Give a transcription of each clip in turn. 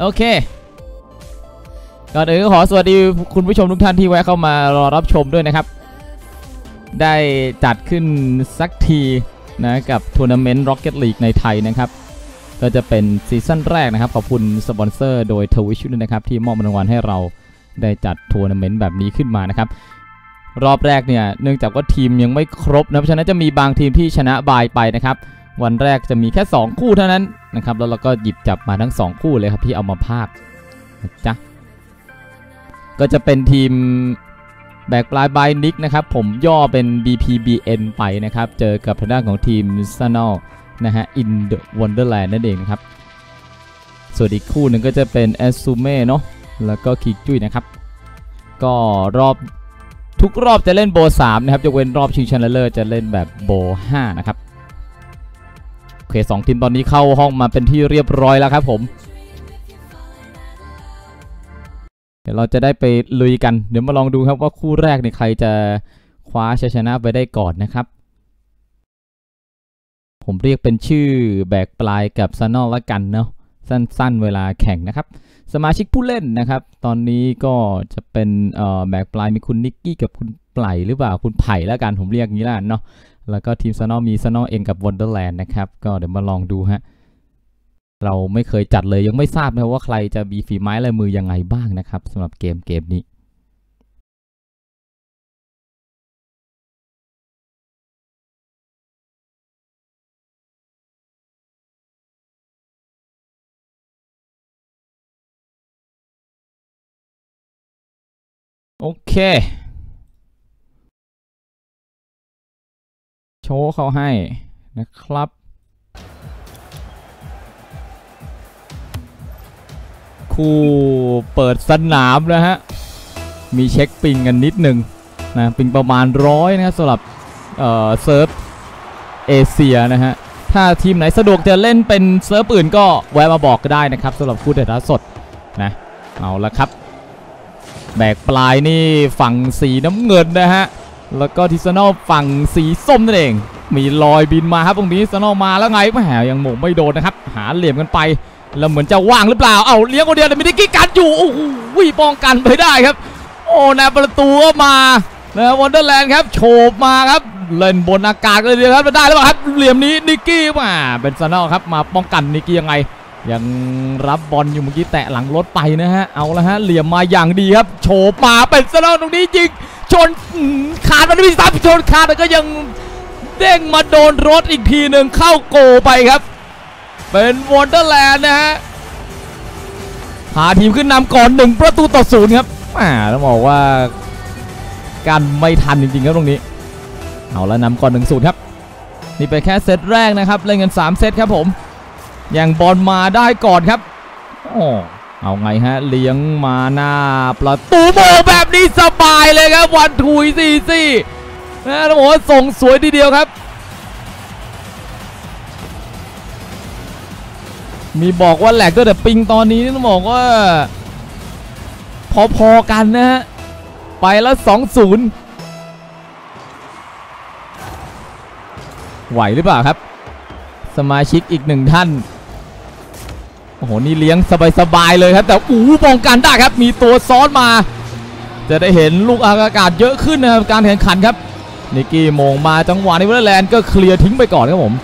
โอเค ก่อนอื่นขอสวัสดีคุณผู้ชมทุกท่านที่แวะเข้ามารอรับชมด้วยนะครับ ได้จัดขึ้นสักทีนะกับทัวร์นาเมนต์ Rocket League ในไทยนะครับ ก็จะเป็นซีซั่นแรกนะครับ ขอบคุณสปอนเซอร์โดยทวิชด้วยนะครับ ที่มอบรางวัลให้เราได้จัดทัวร์นาเมนต์แบบนี้ขึ้นมานะครับ รอบแรกเนี่ยเนื่องจากว่าทีมยังไม่ครบนะเพราะฉะนั้นจะมีบางทีมที่ชนะบายไปนะครับ วันแรกจะมีแค่ 2 คู่เท่านั้นนะครับ แล้วเราก็หยิบจับมาทั้ง 2 คู่เลยครับที่เอามาพากย์นะจ๊ะก็จะเป็นทีมแบกปลายบายนิกนะครับ ผมย่อเป็น BPBN ไปนะครับ เจอกับทางด้านของทีม s a n o นะฮะ In the Wonderland นั่นเองนะครับ ส่วนอีกคู่หนึ่งก็จะเป็น a s u m e เม่เนาะแล้วก็คิกจุ้ยนะครับ ก็รอบทุกรอบจะเล่นโบ 3 นะครับยกเว้นรอบชิงชนะเลิศจะเล่นแบบโบ 5 นะครับ เคสองทีมตอนนี้เข้าห้องมาเป็นที่เรียบร้อยแล้วครับผมเดี๋ยวเราจะได้ไปลุยกัน เดี๋ยวมาลองดูครับว่าคู่แรกเนี่ยใครจะคว้าชัยชนะไปได้ก่อนนะครับ ผมเรียกเป็นชื่อแบกปลายกับซานอลละกันเนาะสั้นๆ เวลาแข่งนะครับ สมาชิกผู้เล่นนะครับ ตอนนี้ก็จะเป็นแบกปลายมีคุณนิกกี้กับคุณ ไผ่หรือเปล่าคุณไผ่แล้วกันผมเรียกงี้แล้วเนาะแล้วก็ทีมซานอมีซานอเองกับ Wonderland นะครับก็เดี๋ยวมาลองดูฮะเราไม่เคยจัดเลยยังไม่ทราบนะว่าใครจะมีฝีไม้ลายมือยังไงบ้างนะครับสำหรับเกมเกมนี้โอเค โชว์เขาให้นะครับ คู่เปิดสนามนะฮะ มีเช็คปิงกันนิดหนึ่งนะปิงประมาณร้อยนะครับสำหรับเอ่อเซิร์ฟเอเชียนะฮะ ถ้าทีมไหนสะดวกจะเล่นเป็นเซิร์ฟอื่นก็แวะมาบอกก็ได้นะครับสำหรับคู่เดทสดนะเอาละครับ แบกปลายนี่ฝั่งสีน้ำเงินนะฮะ แล้วก็ทิซานอลฝั่งสีส้มนั่นเอง มีลอยบินมาครับตรงนี้ซานอลมาแล้วไงแหมยังหมงไม่โดนนะครับ หาเหลี่ยมกันไป แล้วเหมือนจะว่างหรือเปล่า เอาเลี้ยงคนเดียวแต่ม่ได้กี้กันอยู่ โอ้โหป้องกันไปได้ครับ โอ้แนวประตูก็มานะวอนเดอร์แลนด์ครับโฉบมาครับ เล่นบนอากาศเลยดียวครับได้หรือเปล่าครับ เหลี่ยมนี้นิกกี้มาเป็นซานอลครับมาป้องกันนิกกี้ยังไงยังรับบอลอยู่เมื่อกี้แตะหลังรถไปนะฮะ เอาละฮะ เหลี่ยมมาอย่างดีครับ โฉบมาเป็นซานอลตรงนี้ยิง ชนขาดมันไม่ซับชนขาดแต่ก็ยังเด้งมาโดนรถอีกทีหนึ่งเข้าโกไปครับ เป็นวอนเดอร์แลนด์นะฮะพาทีมขึ้นนำก่อนหนึ่งประตูต่อศูนย์ครับแหมต้องบอกว่าการไม่ทันจริงๆครับตรงนี้ เอาแล้วนำก่อนหนึ่งศูนย์ครับ นี่เป็นแค่เซตแรกนะครับ เล่นกัน 3 เซตครับผมยังบอลมาได้ก่อนครับโอ้ เอาไงฮะเลี้ยงมาหน้าประตูโมแบบนี้สบายเลยครับวันทุยสี่สี่นะต้องบอกว่าส่งสวยทีเดียวครับ มีบอกว่าแหลกด้วยแต่ปิงตอนนี้ต้องบอกว่า พอๆกันนะฮะ ไปแล้ว2 0ไหวหรือเปล่าครับ สมาชิกอีกหนึ่งท่าน โอ้โหนี่เลี้ยงสบายๆเลยครับ แต่อู้ป้องกันได้ครับ มีตัวซ้อนมา จะได้เห็นลูกอากาศเยอะขึ้นนะครับการแข่งขันครับนิกกี้โมงมาจังหวะนี้วอร์แลนด์ก็เคลียร์ทิ้งไปก่อนครับผม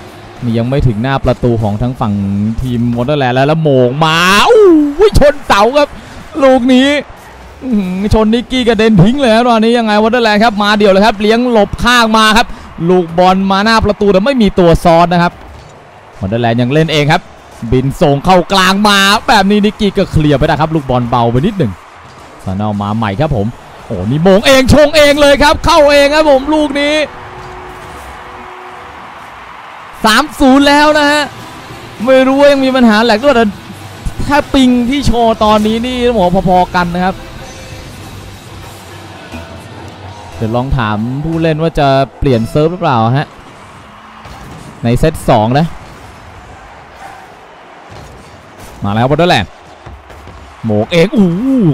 นี่ยังไม่ถึงหน้าประตูของทั้งฝั่งทีมวอเตอร์แลนด์แล้วแล้วมงมาอู้ยชนเสาครับ ลูกนี้ชนนิกกี้กระเด็นทิ้งเลยครับตอนนี้ยังไงวอเตอร์แลนด์ครับมาเดี่ยวเลยครับ เลี้ยงหลบข้างมาครับ ลูกบอลมาหน้าประตูแต่ไม่มีตัวซ้อนนะครับวอเตอร์แลนด์ยังเล่นเองครับ บินส่งเข้ากลางมา แบบนี้นิกกี้ก็เคลียร์ไปได้ครับ ลูกบอลเบาไปนิดหนึ่งซานอลมาใหม่ครับผม โอ้นี่โมงเองชงเองเลยครับ เข้าเองครับผมลูกนี้3-0แล้วนะฮะ ไม่รู้ว่ายังมีปัญหาแหลกด้วยแต่ถ้าปิงที่โชว์ตอนนี้นี่ต้องบอกว่าพอๆกันนะครับ เดี๋ยวลองถามผู้เล่นว่าจะเปลี่ยนเซิร์ฟหรือเปล่าฮะ ในเซต2นะ มาแล้วบอลเดอร์แลนด์โหมกเองอู้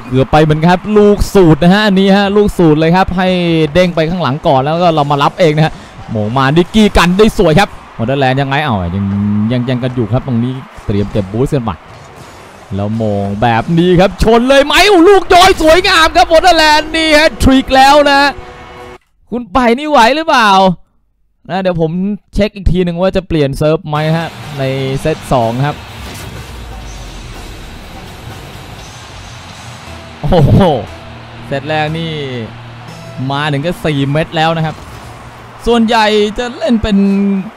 เกือบไปเหมือนครับลูกสูตรนะฮะอันนี้ฮะลูกสูตรเลยครับให้เด้งไปข้างหลังก่อนแล้วก็เรามารับเองนะฮะโหมงมาดิกกี้กันได้สวยครับวอเตอร์แลนด์ยังไงเอ้ายังยังยังกันอยู่ครับตรงนี้เตรียมเก็บบูสต์กันใหม่แล้วโมงแบบนี้ครับชนเลยไหมอู้ลูกย้อยสวยงามครับวอเตอร์แลนด์นี่ฮะทริกแล้วนะ คุณไปนี่ไหวหรือเปล่านะเดี๋ยวผมเช็คอีกทีหนึ่งว่าจะเปลี่ยนเซิร์ฟไหมฮะในเซตสองครับ โอ้โหเซตแรกนี่มาถึงก็ 4 เม็ดแล้วนะครับ ส่วนใหญ่จะเล่นเป็น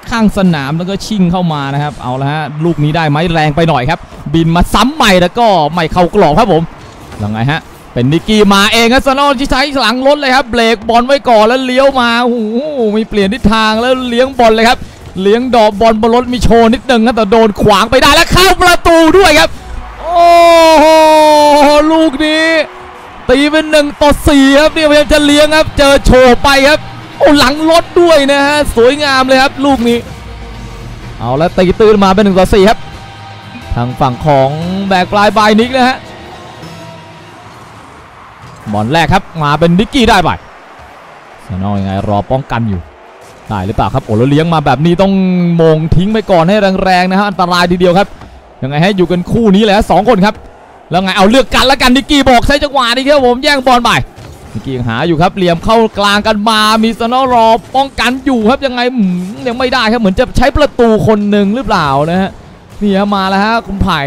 ข้างสนามแล้วก็ชิงเข้ามานะครับ เอาละฮะลูกนี้ได้ไหมแรงไปหน่อยครับ บินมาซ้ำใหม่แล้วก็ไม่เข้ากรอบครับผมยังไงฮะ เป็นนิกกี้มาเองครับซานอนที่ใช้หลังรถเลยครับเบรกบอลไว้ก่อนแล้วเลี้ยวมาโอ้โหมีเปลี่ยนทิศทางแล้วเลี้ยงบอลเลยครับเลี้ยงดอกบอลบนรถมีโชว์นิดนึงครับแต่โดนขวางไปได้แล้วเข้าประตูด้วยครับ โอ้โหลูกนี้ ตีเป็นหนึ่งต่อสี่ครับนี่พยายามจะเลี้ยงครับ เจอโชว์ไปครับโอ้หลังรถด้วยนะฮะสวยงามเลยครับ ลูกนี้ เอาแล้วตีตื้นมาเป็นหนึ่งต่อสี่ครับ ทางฝั่งของแบกปลายบายนิกนะฮะบอลแรกครับมาเป็นนิกกี้ได้ไปสนอยังไงรอป้องกันอยู่ได้หรือเปล่าครับโอ้แล้วเลี้ยงมาแบบนี้ต้องมงทิ้งไปก่อนให้แรงๆนะฮะอันตรายทีเดียวครับ ยังไงให้อยู่กันคู่นี้เลยฮะสองคนครับ แล้วไงเอาเลือกกันแล้วกันนิกกี้บอกใช้จังหวะนี้ครับผมแย่งบอลไปนิกกี้หาอยู่ครับเหลี่ยมเข้ากลางกันมามีสนอรอป้องกันอยู่ครับยังไงยังไม่ได้ครับเหมือนจะใช้ประตูคนหนึ่งหรือเปล่านะฮะนี่มาแล้วฮะคุณไผ่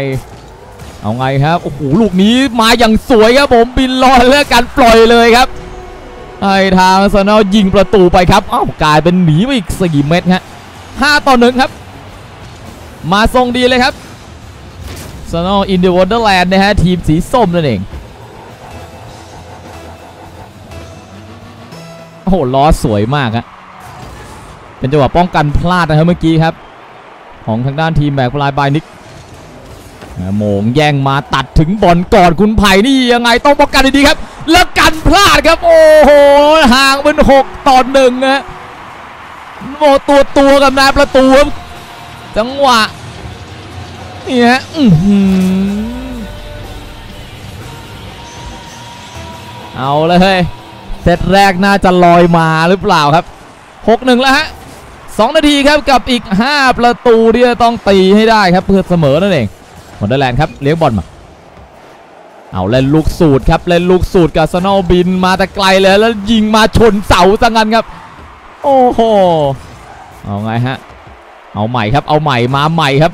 เอาไงครับโอ้โหลูกนี้มาอย่างสวยครับผมบินลอยแล้วกันปล่อยเลยครับให้ทางสนอยิงประตูไปครับอ้าวกลายเป็นหนีไปอีก4เมตรฮะห้าต่อหนึ่งครับ มาทรงดีเลยครับ s o n o in the Wonderland นะฮะ ทีมสีส้มนั่นเอง โอ้โห ล้อสวยมากฮะเป็นจังหวะป้องกันพลาดนะครับเมื่อกี้ครับ ของทางด้านทีมแบกพลายบายนิกโมงแย่งมาตัดถึงบอลก่อนคุณไผ่นี่ยังไงต้องป้องกันดีๆครับ แล้วกันพลาดครับ โอ้โหห่างเป็น6ต่อหนึ่งฮะโมตัวตัวกับนายประตูครับจังหวะ นี่ฮะอื้อหือเอาเลยเซตแรกน่าจะลอยมาหรือเปล่าครับ 6-1 แล้วฮะ 2 นาทีครับกับอีก 5 ประตูที่จะต้องตีให้ได้ครับเพื่อเสมอนั่นเองหมดแลนด์ครับเลี้ยงบอลมา เอาเล่นลูกสูตรครับเล่นลูกสูตรกับสโนบินมาแต่ไกลเลยแล้วยิงมาชนเสาซะงั้นครับ โอ้โห เอาไงฮะ เอาใหม่ครับเอาใหม่มาใหม่ครับ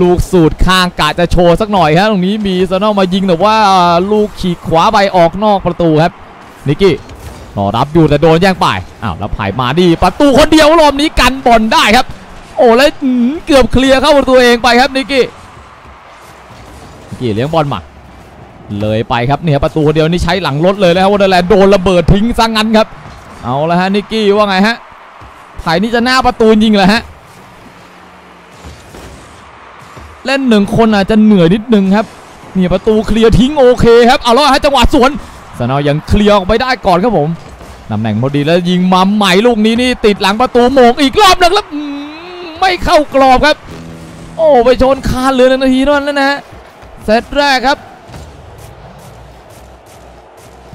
ลูกสูตรข้างกะจะโชว์สักหน่อยครับตรงนี้มีซานอลมายิงแต่ว่าลูกฉีกขวาไปออกนอกประตูครับนิกกี้รอรับอยู่แต่โดนแย่งไปอ้าวแล้วผ่มาดีประตูคนเดียวรอบนี้กันบอลได้ครับ โอ้แล้วเกือบเคลียร์เข้าประตูเองไปครับนิกกี้นิกกี้เลี้ยงบอลมาเลยไปครับเนี่ยประตูคนเดียวนี่ใช้หลังรถเลยนะครับวอเดอร์แลนด์โดนระเบิดทิ้งซะงั้นครับ เอาละฮะนิกกี้ว่าไงฮะไผ่นี่จะหน้าประตูยิงเหรอฮะ เล่นหนึ่งคนอาจจะเหนื่อยนิดนึงครับเนี่ยประตูเคลียร์ทิ้งโอเคครับเอาล้วฮะจังหวะสวนสนอยังเคลียร์ออกไปได้ก่อนครับผมตำแหน่งพอดีแล้วยิงมาใหม่ลูกนี้นี่ติดหลังประตูโมงอีกรอบนึงแล้วไม่เข้ากรอบครับ โอ้ไปชนคานเหลือนาทีนั้นแล้วนะฮะเซตแรกครับ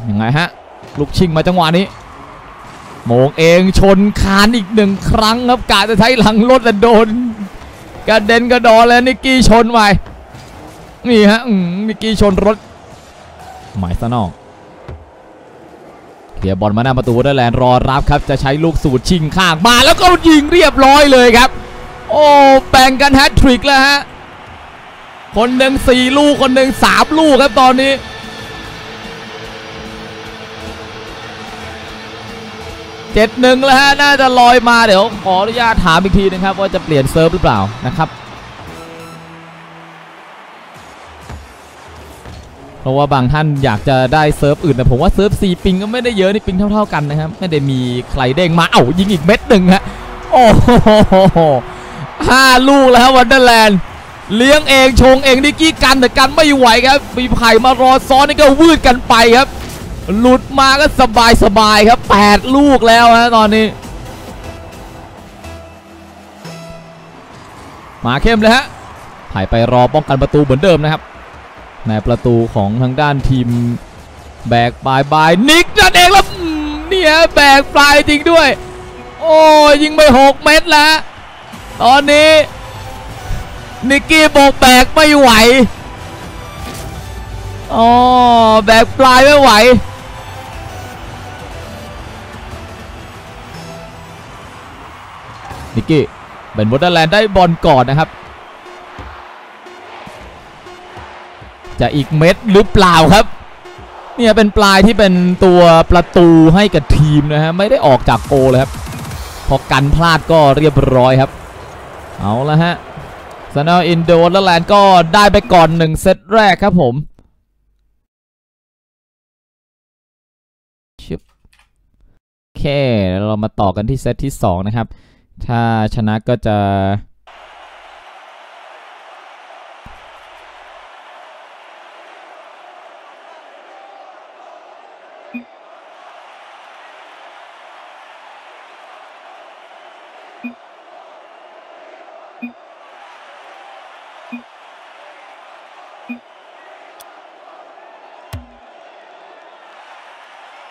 ยังไงฮะลูกชิงมาจังหวะนี้โมงเองชนคานอีกหนึ่งครั้งครับกะจะใช้หลังรถแต่โดน กระเด็นกระดอนแล้วนิกกี้ชนไปนี่ฮะอืมนิกกี้ชนรถหมายซะนอกเคลียร์บอลมาหน้าประตูได้แลนด์รอรับครับ จะใช้ลูกสูตรชิงข้างมาแล้วก็ยิงเรียบร้อยเลยครับ โอ้แบ่งกันแฮตทริกแล้วฮะ คนหนึ่งสี่ลูกคนหนึ่งสามลูกครับตอนนี้ เจ็ดหนึ่งแล้วฮะน่าจะลอยมาเดี๋ยวขออนุญาตถามอีกทีนะครับ ว่าจะเปลี่ยนเซิร์ฟหรือเปล่านะครับเพราะว่าบางท่านอยากจะได้เซิร์ฟอื่นแต่ผมว่าเซิร์ฟซีปิงก็ไม่ได้เยอะนี่ปิงเท่า ๆกันนะครับไม่ได้มีใครเด้งมาเอ้ายิงอีกเม็ดหนึ่งฮะโอ้โหห้าลูกแล้ววันเดอร์แลนด์เลี้ยงเองชงเองนิกกี้กันแต่กันไม่ไหวครับมีไผ่มารอซ้อนนี่ก็วืดกันไปครับ หลุดมาก็สบายสบายครับ 8 ลูกแล้วฮะตอนนี้ มาเข้มเลยฮะไผ่ไปรอป้องกันประตูเหมือนเดิมนะครับ ในประตูของทางด้านทีมแบกปลายบายนิกนั่นเองแล้วเนี่ยแบกปลายจริงด้วย โอ้ยยิงไป 6 เม็ดแล้ว ตอนนี้นิกกี้บอกแบกไม่ไหวอ๋อแบกปลายไม่ไหว นิกกี้เป็นวอเตอร์แลนด์ได้บอลก่อนนะครับ จะอีกเม็ดหรือเปล่าครับ เนี่ยเป็นปลายที่เป็นตัวประตูให้กับทีมนะฮะไม่ได้ออกจากโกลเลยครับ พอกันพลาดก็เรียบร้อยครับ เอาละฮะซานออินโดวอเตอร์แลนด์ก็ได้ไปก่อนหนึ่งเซตแรกครับผมชึบโอเคเรามาต่อกันที่เซตที่ 2 นะครับ ถ้าชนะก็จะ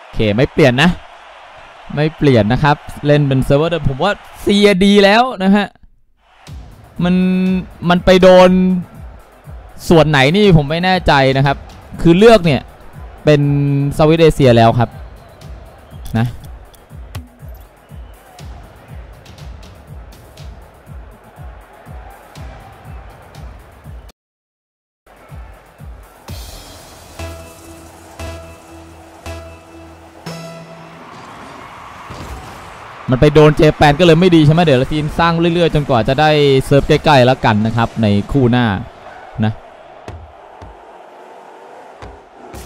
โอเค ไม่เปลี่ยนนะ ไม่เปลี่ยนนะครับ เล่นเป็นเซิร์ฟเวอร์เดิมผมว่าเซียดีแล้วนะฮะ มัน มันไปโดนส่วนไหนนี่ผมไม่แน่ใจนะครับ คือเลือกเนี่ย เป็นสวิตเซียแล้วครับ นะ มันไปโดนเจแปนก็เลยไม่ดีใช่ไหมเดี๋ยวเราทีมสร้างเรื่อยๆ จนกว่าจะได้เซิร์ฟใกล้ๆแล้วกันนะครับในคู่หน้านะ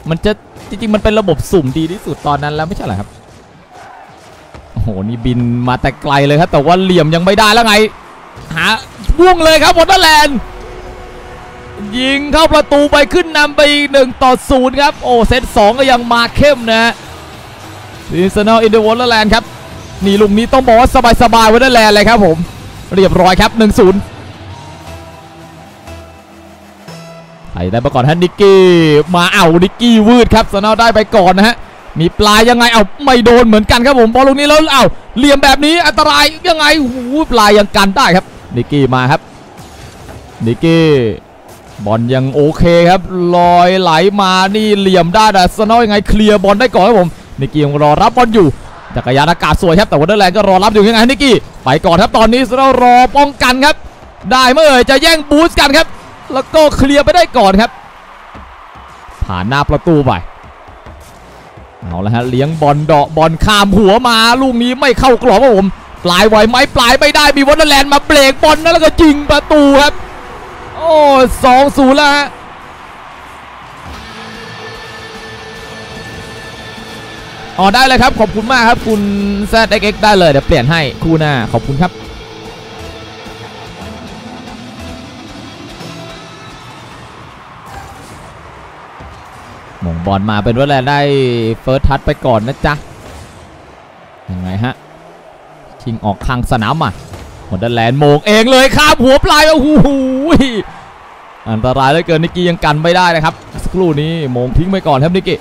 มันจะจริงๆมันเป็นระบบสุ่มดีที่สุดตอนนั้นแล้วไม่ใช่เหรอครับโอ้โหนี่บินมาแต่ไกลเลยครับ แต่ว่าเหลี่ยมยังไม่ได้แล้วไงหาพ่วงเลยครับวอเตอร์แลนด์ยิงเข้าประตูไปขึ้นนำไปอีกหนึ่งต่อศูนย์ครับ โอ้เซตสองก็ยังมาเข้มนะดิสเนอลอินเดอร์วอเตอร์แลนด์ครับ นี่ลุงนี้ต้องบอกว่าสบายๆวอเตอร์แลนเลยครับผมเรียบร้อยครับ 1-0ไถ่ได้มาก่อนฮะนิกกี้มาเอานิกกี้วืดครับสนอได้ไปก่อนนะฮะมีปลายยังไงเอาไม่โดนเหมือนกันครับผมบอลลูกนี้แล้วเอาเหลี่ยมแบบนี้อันตรายยังไงโอ้ปลายยังกันได้ครับนิกกี้มาครับนิกกี้บอลยังโอเคครับลอยไหลมานี่เหลี่ยมได้แต่สนอยังไงเคลียร์บอลได้ก่อนครับผมนิกกี้ยังรอรับบอลอยู่ จักรยานอากาศสวยครับแต่วันเดอร์แลนด์ก็รอรับอยู่ยังไงนิกกี้ไปก่อนครับตอนนี้เรารอป้องกันครับ ได้เมื่อเอจะแย่งบูสต์กันครับ แล้วก็เคลียร์ไปได้ก่อนครับ ผ่านหน้าประตูไปเอาละฮะเลี้ยงบอลเดาะบอลข้ามหัวมาลูกนี้ไม่เข้ากรอบครับผมปลายไหวไหมปลายไม่ได้มีวันเดอร์แลนด์มาเบรกบอลนะแล้วก็ยิงประตูครับ โอ้สองศูนย์แล้วฮะ อ๋อได้เลยครับขอบคุณมากครับคุณ ZXX ได้เลยเดี๋ยวเปลี่ยนให้คู่หน้าขอบคุณครับม่งบอลมาเป็นว่าแลได้เฟิร์สทัชไปก่อนนะจ๊ะยังไงฮะชิงออกข้างสนามมาหมดแลนด์โมงเองเลยข้ามหัวปลายโอ้โหอันตรายเหลือเกินนิกกี้ยังกันไม่ได้นะครับสักครู่นี้โมงทิ้งไปก่อนครับนิกกี้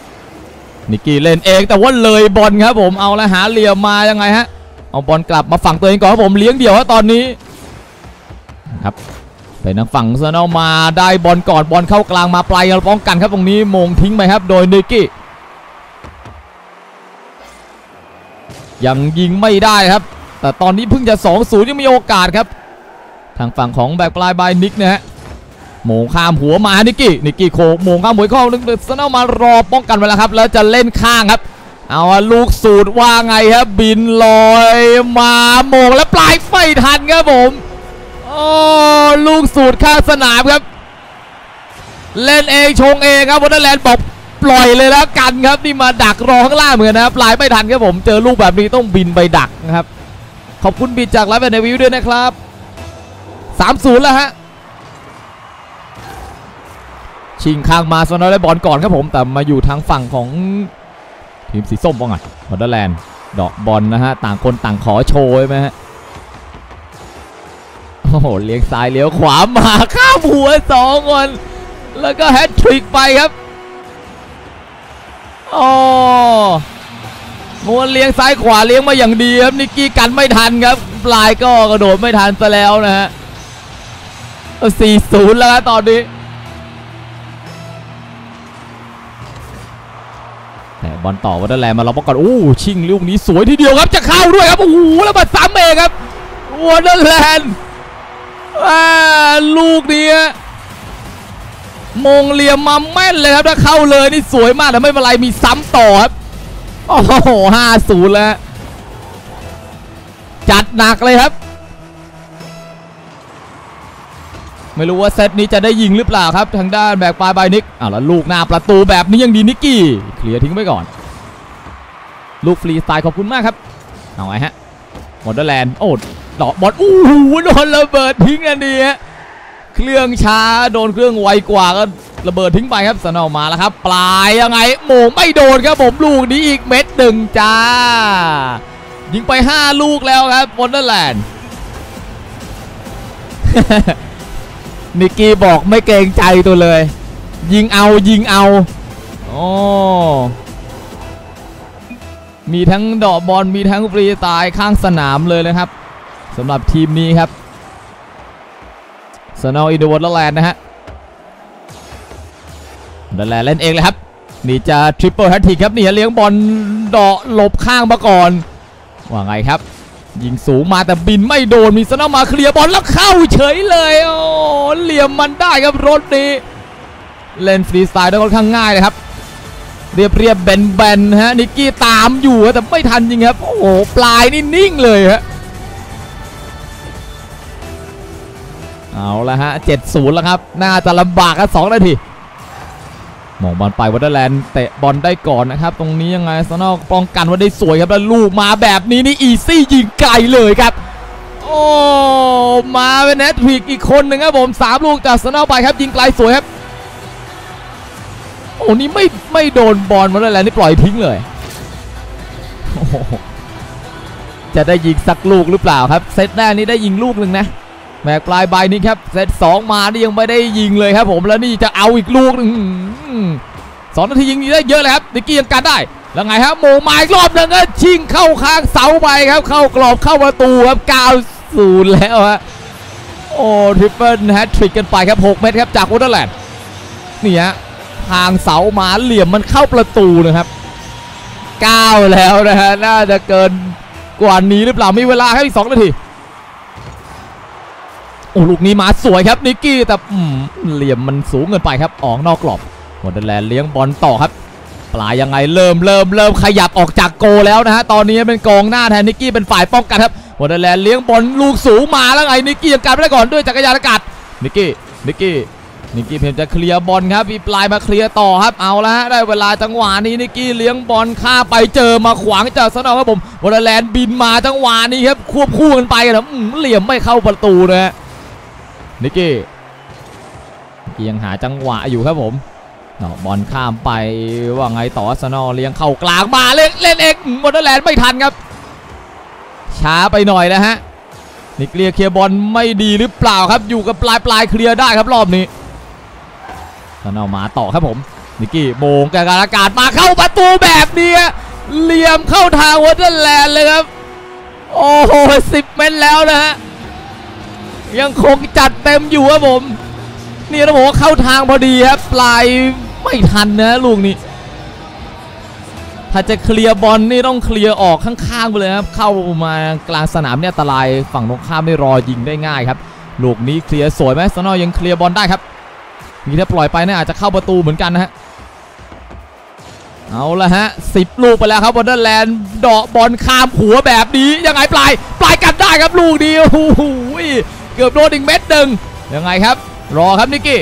นิกกี้เล่นเองแต่ว่าเลยบอลครับผมเอาละหาเหลี่ยมมายังไงฮะเอาบอลกลับมาฝั่งตัวเองก่อนครับผมเลี้ยงเดี่ยวฮะตอนนี้ครับเป็นทางฝั่งเซนอลมาได้บอลก่อนบอลเข้ากลางมาปลายป้องกันครับตรงนี้มงทิ้งไปครับโดยนิกกี้ยังยิงไม่ได้ครับ แต่ตอนนี้เพิ่งจะ 2-0 ยังมีโอกาสครับ ทางฝั่งของแบกปลายบายนิกนะฮะ โมงข้ามหัวมานิกกี้นิกกี้โคโมงข้ามหัวเข้านึงเซนอลมารอป้องกันไว้แล้วครับแล้วจะเล่นข้างครับเอาลูกสูตรว่าไงครับบินลอยมาโมงแล้วปลายไม่ทันครับผมโอ้ลูกสูตรข้างสนามครับ เล่นเองชงเองครับวอเตอร์แลนด์บอกปล่อยเลยแล้วกันครับนี่มาดักรอข้างล่างเหมือนนะครับปลายไม่ทันครับผมเจอลูกแบบนี้ต้องบินไปดักนะครับขอบคุณบิดจากไลฟ์แอนด์วิวด้วยนะครับ 3-0 แล้วฮะ ชิงข้างมาโซนอได้บอลก่อนครับผมแต่มาอยู่ทางฝั่งของทีมสีส้มบ้างอะวอเตอร์แลนด์ดอกบอลนะฮะต่างคนต่างขอโชว์ใช่ไหมฮะโอ้โหเลี้ยงซ้ายเลี้ยวขวามาข้ามหัวสองคนแล้วก็แฮตทริกไปครับโอ้มวนเลี้ยงซ้ายขวาเลี้ยงมาอย่างดีครับนิกกี้กันไม่ทันครับปลายก็กระโดดไม่ทันซะแล้วนะฮะ4-0แล้วครับตอนนี้ บอลต่อวัตเตอร์แลนมาล็อกก่อนโอ้ชิงลูกนี้สวยทีเดียวครับจะเข้าด้วยครับโอ้โหแล้วมาซ้ำเองครับวัตเตอร์แลนว่าลูกนี้มงเลียมมาแม่นเลยครับถ้าเข้าเลยนี่สวยมากแต่ไม่เป็นไรมีซ้ำต่อครับโอ้โหห้าศูนย์แล้วจัดหนักเลยครับ ไม่รู้ว่าเซตนี้จะได้ยิงหรือเปล่าครับ ทางด้านแบกปลายบายนิกอ่าแล้วลูกหน้าประตูแบบนี้ยังดีนิกกี้เคลียร์ทิ้งไปก่อน ลูกฟรีสไตล์ขอบคุณมากครับเอาไงฮะมอเตอร์แลนด์โอ้ดอกบอลอู้หูโดนระเบิดทิ้งอันนี้ฮะเครื่องช้าโดนเครื่องไวกว่าก็ระเบิดทิ้งไปครับสนอมาแล้วครับ ปลายยังไงโมงไม่โดนครับผมลูกนี้อีกเม็ดหนึ่งจ้า ยิงไป 5 ลูกแล้วครับมอเตอร์แลนด์ นิกกี้บอกไม่เกรงใจตัวเลย ยิงเอายิงเอาโอ้มีทั้งดอกบอลมีทั้งฟรีตล์ข้างสนามเลยนะครับสำหรับทีมนี้ครับสนว์อินเดอร์วอร์แลนด์นะฮะวอร์แลนด์เล่นเองเลยครับนี่จะทริปเปิลแฮตทิกครับนี่เลี้ยงบอลเดาะหลบข้างมาก่อนว่าไงครับ ยิงสูงมาแต่บินไม่โดนมีสนามมาเคลียร์บอลแล้วเข้าเฉยเลยโอ้เหลี่ยมมันได้ครับรถนี้ เล่นฟรีสไตล์ได้ค่อนข้างง่ายเลยครับ เรียบเรียบแบนแบนฮะนิกกี้ตามอยู่แต่ไม่ทันจริงครับ โอ้โหปลายนี่นิ่งเลยฮะเอาละฮะ7-0แล้วครับ น่าจะลำบากครับ2นาที มองบอลไปวัตเตอร์แลนด์เตะบอลได้ก่อนนะครับ ตรงนี้ยังไงซานอลป้องกันไว้ได้สวยครับแล้วลูกมาแบบนี้นี่อีซี่ยิงไกลเลยครับ โอ้มาเป็นแนททริกอีกคนหนึ่งครับผมสามลูกจากซานอลไปครับยิงไกลสวยครับโอ้นี่ไม่ไม่โดนบอลวัตเตอร์แลนด์นี่ปล่อยทิ้งเลยจะได้ยิงสักลูกหรือเปล่าครับ เซตแรกนี้ได้ยิงลูกหนึ่งนะ แม็กปลายใบนี้ครับเซตสองมานี่ยังไม่ได้ยิงเลยครับผมแล้วนี่จะเอาอีกลูกหนึ่งสองนาทียิงได้เยอะเลยครับนิกกี้ยังการได้แล้วไงครับโมมาอีกรอบหนึ่งก็ชิงเข้าข้างเสาไปครับ เข้ากรอบเข้าประตูครับ9-0แล้วฮะโอ้ทริปเปิลแฮตทริกกันไปครับ 6 เมตรครับจากวอเตอร์แลนด์นี่ฮะทางเสามาเหลี่ยมมันเข้าประตูนะครับ 9 แล้วนะฮะน่าจะเกินกว่านี้หรือเปล่ามีเวลาแค่อีก2นาที โอ้ลูกนี้มาสวยครับนิกกี้แต่อืมเหลี่ยมมันสูงเกินไปครับออกนอกกรอบวอเตอร์แลนด์เลี้ยงบอลต่อครับ ปลายยังไงเริ่มเริ่มเริ่มขยับออกจากโกแล้วนะฮะตอนนี้เป็นกองหน้าแทนนิกกี้เป็นฝ่ายป้องกันครับวอเตอร์แลนด์เลี้ยงบอลลูกสูงมาแล้วไงนิกกี้ยังการไม่ได้ก่อนด้วยจักรยานอากาศนิกกี้นิกกี้นิกกี้เพียงจะเคลียร์บอลครับมีปลายมาเคลียร์ต่อครับเอาละได้เวลาจังหวะนี้นิกกี้เลี้ยงบอลข้าไปเจอมาขวางจากสนามครับผมวอเตอร์แลนบินมาจังหวะนี้ครับควบคู่กันไปนะอืมเหลี่ยมไม่เข้าประตูนะฮะ นิกกี้ยังหาจังหวะอยู่ครับผมเนาะบอลข้ามไปว่าไงต่ออาร์เซนอลเลี้ยงเข้ากลางมาเล่นเล่นเองมอเตอร์แลนด์ไม่ทันครับ ช้าไปหน่อยนะฮะนิกเลียเคลียร์บอลไม่ดีหรือเปล่าครับอยู่กับปลายปลายเคลียร์ได้ครับรอบนี้อาร์เซนอลมาต่อครับผมนิกกี้โมงกการอากาศมาเข้าประตูแบบนี้เหลี่ยมเข้าทางวอเตอร์แลนด์เลยครับ โอ้โหสิบเมตรแล้วนะฮะ ยังคงจัดเต็มอยู่ครับผม นี่นะผมว่าเข้าทางพอดีครับปลายไม่ทันนะลูกนี้ ถ้าจะเคลียร์บอลนี่ต้องเคลียร์ออกข้างๆไปเลยครับ เข้ามากลางสนามเนี่ยอันตรายฝั่งตรงข้ามไม่รอยิงได้ง่ายครับ ลูกนี้เคลียร์สวยไหมสนอยังเคลียร์บอลได้ครับนี่ถ้าปล่อยไปเนี่ยอาจจะเข้าประตูเหมือนกันนะฮะเอาละฮะสิบลูกไปแล้วครับวอเตอร์แลนด์เดาะบอลข้ามหัวแบบนี้ยังไงปลาย ปลายกันได้ครับลูกนี้โอ้โห กือบโดนอีกเม็ดหนึ่งยังไงครับ รอครับนิกกี้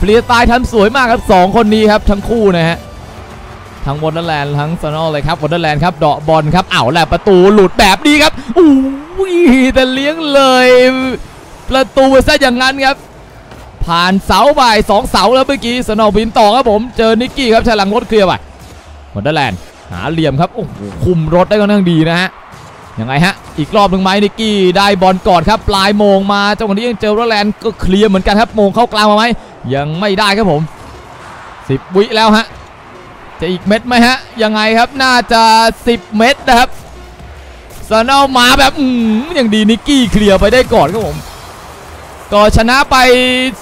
ฟรียร์ตายทำสวยมากครับสองคนนี้ครับทั้งคู่นะฮะทั้งวอเตอร์แลนด์ทั้งซานอลเลยครับวอเตอร์แลนด์ครับเดาะบอลครับเอ้าแหละประตูหลุดแบบนี้ครับอู้ยแต่เลี้ยงเลย ประตูซะอย่างนั้นครับ ผ่านเสาไปสองเสาแล้วเมื่อกี้สนอบินต่อครับผมเจอนิกกี้ครับใช้หลังรถเคลียร์ไปวอเตอร์แลนด์หาเหลี่ยมครับโอ้โหคุมรถได้ค่อนข้างดีนะฮะ ยังไงฮะ อีกรอบหนึ่งไหมนิกกี้ได้บอลก่อนครับ ปลายโมงมาจังหวะนี้ยังเจอวอเตอร์แลนด์ก็เคลียร์เหมือนกันครับโมงเข้ากลางมาไหมยังไม่ได้ครับผม 10 วิแล้วฮะจะอีกเม็ดไหมฮะ ยังไงครับน่าจะ 10 เม็ดนะครับสนอมาแบบอืมอย่างดีนิกกี้เคลียร์ไปได้ก่อนครับผมก็ชนะไป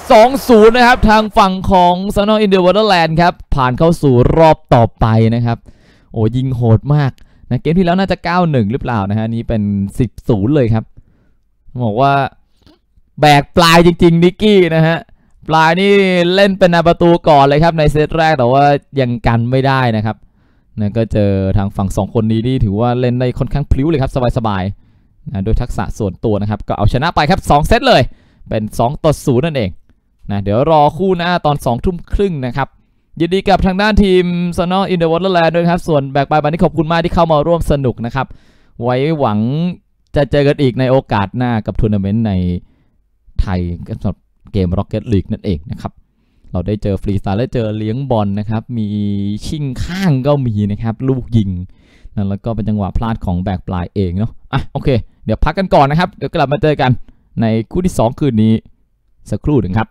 2-0 นะครับ ทางฝั่งของซานออินเดียวอเตอร์แลนด์ครับ ผ่านเข้าสู่รอบต่อไปนะครับ โอ้ยิงโหดมาก นะเกมที่แล้วน่าจะ 9-1 หรือเปล่านะฮะนี้เป็น 10-0 เลยครับ บอกว่าแบกปลายจริง ๆ นิกกี้นะฮะ ปลายนี่เล่นเป็นนาประตูก่อนเลยครับในเซตแรกแต่ว่ายังกันไม่ได้นะครับนะก็เจอทางฝั่งสองคนนี้นี่ถือว่าเล่นได้ค่อนข้างพลิ้วเลยครับ สบายๆนะโดยทักษะส่วนตัวนะครับ ก็เอาชนะไปครับ 2 เซตเลยเป็น 2 ต่อ 0 นั่นเองนะเดี๋ยวรอคู่หน้าตอน 2 ทุ่มครึ่งนะครับ ยินดีกับทางด้านทีมซอนออินเดอะวอเตอร์แลนด์ด้วยครับ ส่วนแบกบายบันนี้ขอบคุณมากที่เข้ามาร่วมสนุกนะครับ ไว้หวังจะเจอกันอีกในโอกาสหน้ากับทัวร์นาเมนต์ในไทยสำหรับเกม Rocket League นั่นเองนะครับ เราได้เจอฟรีสไตล์และเจอเลี้ยงบอลนะครับ มีชิงข้างก็มีนะครับ ลูกยิงนั่นแล้วก็เป็นจังหวะพลาดของแบกปลายเองเนาะอะโอเค เดี๋ยวพักกันก่อนนะครับ เดี๋ยวกลับมาเจอกันในคู่ที่ 2 คืนนี้สักครู่หนึ่งครับ